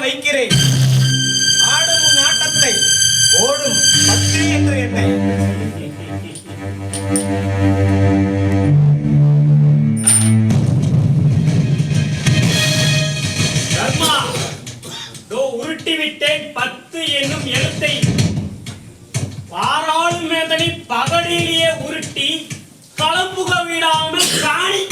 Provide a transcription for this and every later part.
வைக்கிறேன். ஆடும் நாட்டத்தை ஓடும் பத்து என்று என்னை தர்மா தோ உருட்டி விட்டேன் பத்து என்னும் எழுத்தை. பாராளுமேதனை பகடிலேயே உருட்டி களம்புக விடாமல் காணிக்காக்கி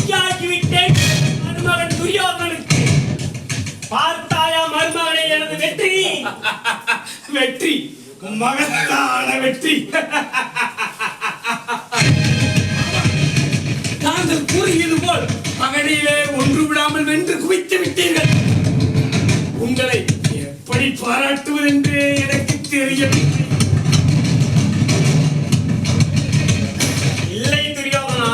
வெற்றி. மகத்தான வெற்றி. தாங்கள் கூறியது போல் பகடியிலே ஒன்று விடாமல் வென்று குவித்து விட்டீர்கள். உங்களை எப்படி பாராட்டுவது என்று எனக்கு தெரியவில்லை. இல்லை துரியோகனா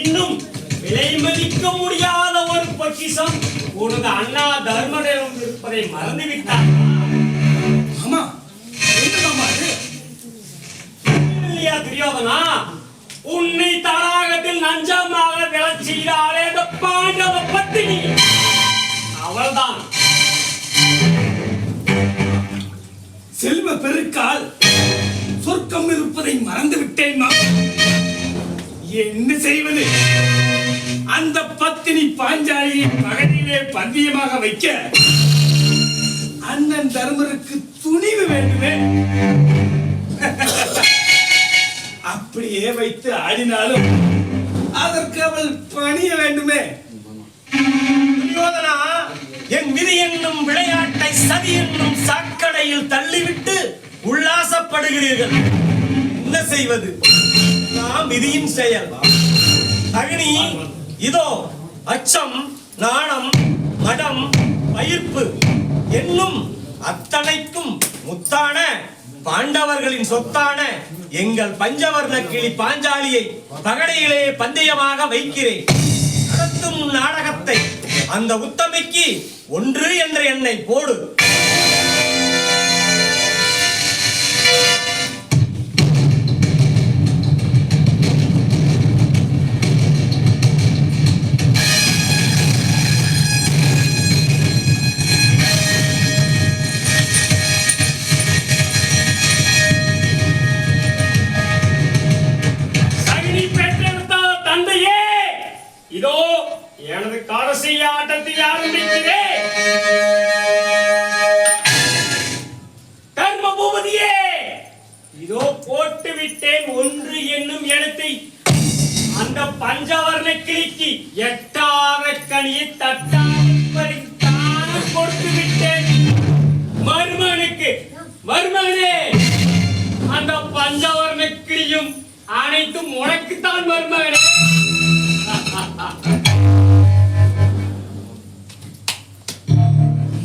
இன்னும் விலை மதிக்க முடியாத ஒரு பொக்கிஷம் உனது அண்ணா தர்மனிடம் இருப்பதை மறந்துவிட்டார் துரியோதனா உன்னை தடாகத்தில் நஞ்சமாக விழச் செய்தாலே இந்த பாண்டவ பத்தினி. அவள்தான். செல்வ பெருக்கால் சொர்க்கம் இருப்பதை மறந்து விட்டேன் என்ன செய்வது? அந்த பத்தினி பாஞ்சாலியை பகலிலே பந்தயமாக வைக்க அப்படியே வைத்து ஆடினாலும் அதற்கு அவள் பணிய வேண்டுமே. துரியோதனா என் விதி என்னும் விளையாட்டை சதி என்னும் சாக்கடையில் தள்ளிவிட்டு உல்லாசப்படுகிறீர்கள். என்ன செய்வது? நாம் விதியின் செயல். அக்னி இதோ அச்சம் நாணம் மடம் பயிர்ப்பு என்னும் அத்தனைக்கும் முத்தான பாண்டவர்களின் சொத்தான எங்கள் பஞ்சவர்ண கிளி பாஞ்சாலியை பகடையிலே பந்தயமாக வைக்கிறேன். நடத்தும் நாடகத்தை அந்த உத்தமைக்கு ஒன்று என்ற எண்ணை போடு. கொடுத்து விட்டேன் மருமகனுக்கு மருமகனே அந்த பஞ்சவர்ண அனைத்தும் உனக்குத்தான் மருமகனே.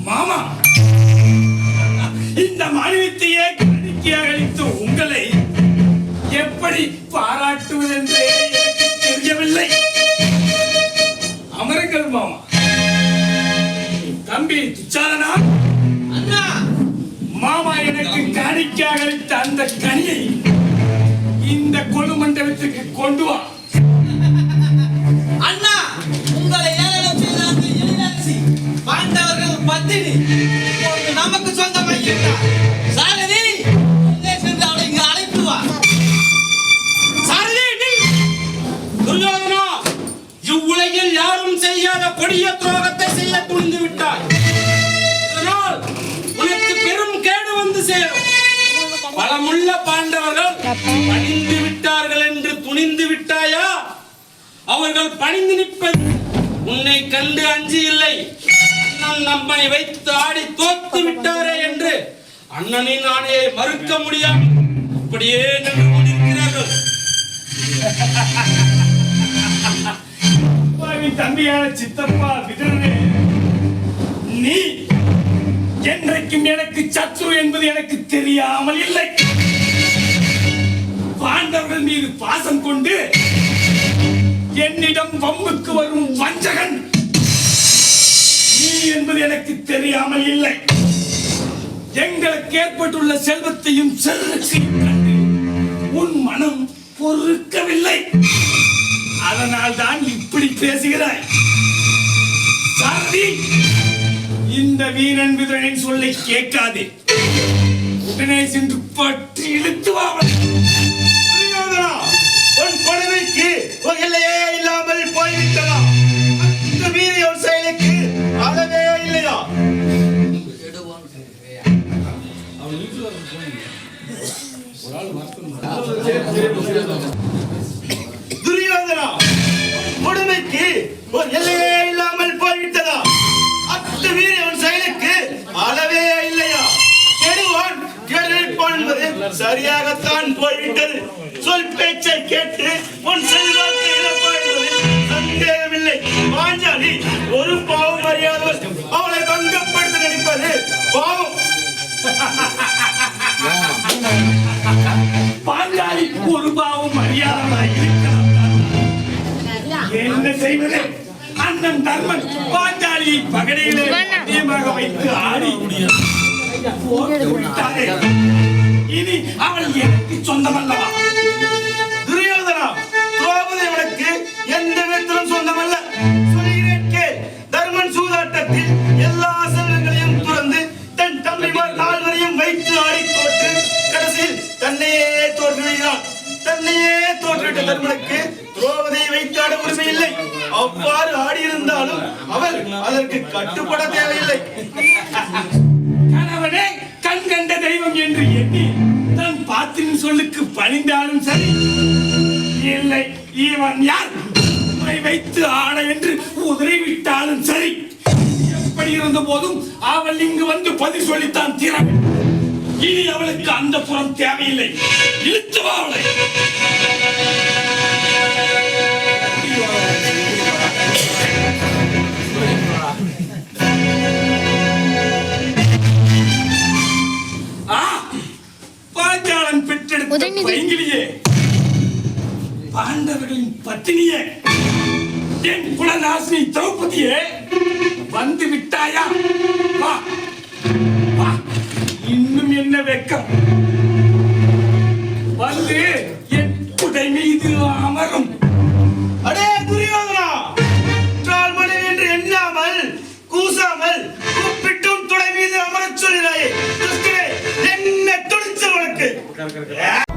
மாமா இந்த மாநிலத்தையே காணிக்கையாக அளித்த உங்களை எப்படி அளித்த அந்த கனியை இந்த கொழு மண்டபத்துக்கு கொண்டு வா. பாண்டவர்கள் பணிந்து விட்டார்கள் என்று துணிந்து விட்டாயா? அவர்கள் பணிந்து நிற்பது உன்னை கண்டு அஞ்சி இல்லை. நம்மை வைத்து ஆடி தோத்து விட்டாரே என்று அண்ணனின் ஆணையை மறுக்க முடியாது. அப்படியே நின்று கொண்டிருக்கிறார்கள். தம்பியான சித்தப்பா விதரனே. நீ என்றைக்கும் எனக்கு சத்ரு என்பது எனக்கு தெரியாமல் இல்லை. பாண்டவர்கள் மீது பாசம் கொண்டு என்னிடம் வம்புக்கு வரும் வஞ்சகன். நீ என்பது எனக்கு தெரியாமல் இல்லை. எங்களுக்கு ஏற்பட்டுள்ள செல்வத்தையும் செல்வத்தையும் கண்டு உன் மனம் பொறுக்கவில்லை. அதனால் தான் இப்படி பேசுகிறாய். சாரதி இந்த வீரன் விதுரனின் சொல்லை கேட்காதே. உடனே சென்று பற்றி இழுத்து துரியோதனா கொடுமைக்கு ஒரு எல்லையே செய்வது அண்ணன் தர்மன் பாஞ்சாலியை பகடையிலே மதியமாக வைத்து ஆடி. இனி அவள் எனக்கு சொந்தமல்லவா? துரியோதனா திரௌபதி அவனுக்கு எந்த விதத்திலும் சொந்தமல்ல. சொல்கிறேன் கேள் தர்மன் சூதாட்டத்தில் எல்லா செல்வங்களையும் துறந்து தன் தம்பிமார் நால்வரையும் வைத்து ஆடி தோற்று கடைசியில் தன்னையே தோற்றுவிடுகிறான் தன்னையே தோற்றுவிட்ட தர்மனுக்கு அவ்வாறு ஆடியிருந்தாலும் அவர் அதற்கு கட்டுப்பட தேவையில்லை. கணவனே கண் கண்ட தெய்வம் என்று எண்ணி தன் பாத்தின் சொல்லுக்கு பணிந்தாலும் சரி இல்லை இவன் யார்? வைத்து ஆட என்று உதறிவிட்டாலும் சரி எப்படி இருந்த போதும் அவள் இங்கு வந்து பதில் சொல்லித்தான் தீர இனி அவளுக்கு அந்த புறம் தேவையில்லை. இழுத்துவா அவளை. பாண்டவர்களின் பத்தினியே என் குலநாசினி திரௌபதியே. வந்து விட்டாயா? வா. வா. இன்னும் என்ன வெக்கம்? வந்து என் குடை மீது அமரும். கூப்பிட்டும்